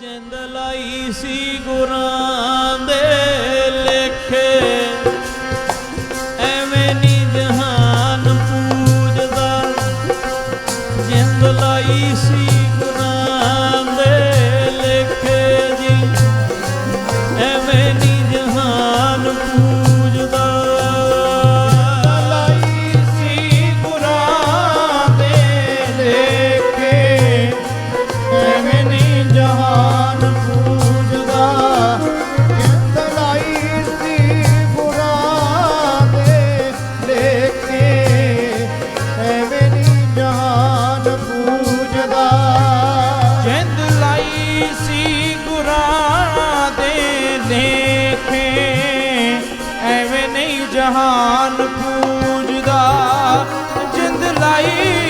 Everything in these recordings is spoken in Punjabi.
ਜਿੰਦ ਲਾਈ ਸੀ ਗੁਰਾਂ ਦੇ ਲੇਖੇ। ਐਵੇਂ ਨੀ ਜਹਾਨ ਪੂਜਦਾ। ਜਿੰਦ ਲਾਈ ਸੀ ਸੀ ਗੁਰਾਂ ਦੇ ਲੇਖੇ। ਐਵੇਂ ਨਹੀਂ ਜਹਾਨ ਪੂਜਦਾ ਜਿੰਦ ਲਾਈ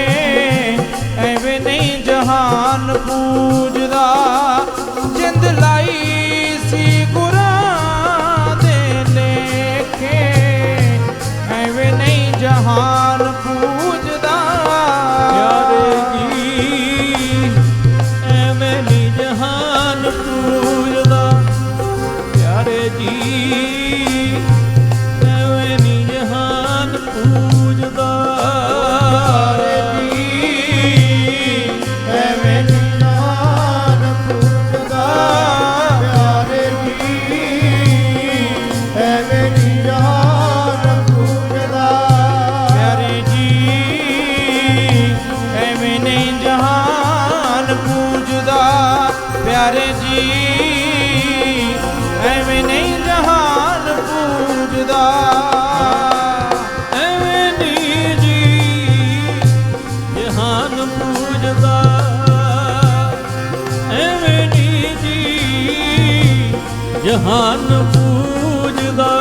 ਜਹਾਨ ਪੂਜਦਾ।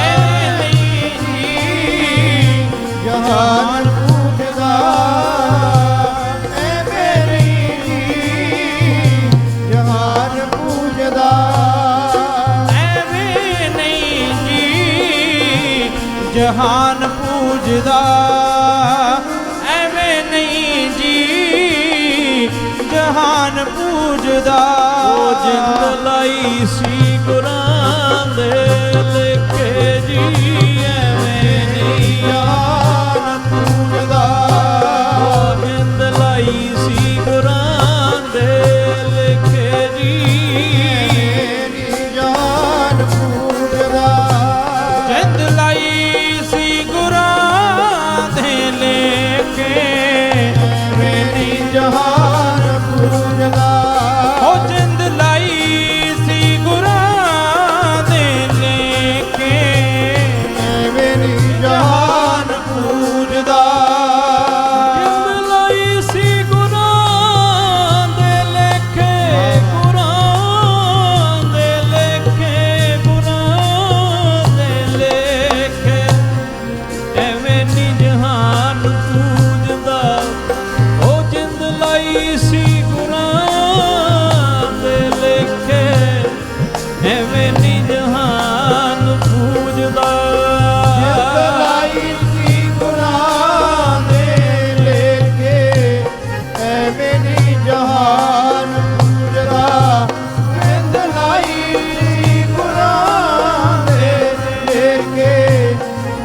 ਐਵੇਂ ਨਹੀਂ ਜਹਾਨ ਪੂਜਦਾ। ਐਵੇਂ ਜਹਾਨ ਪੂਜਦਾ। ਐਵੇਂ ਨਹੀਂ ਜਹਾਨ ਪੂਜਦਾ। ਮਨ ਪੂਜਦਾ। ਉਹ ਜਿੰਦ ਲਈ ਸੀ ਗੁਰਾਂ ਦੇ ਜੀ ਐਵੇਂ ਨਹੀਂ ਪੂਜਦਾ। ਜਿੰਦ ਲਈ ਸੀ ਗੁਰਾਂ ਜੀ ਐਵੇਂ ਪੂਜਦਾ। ਜਿੰਦ ਲਈ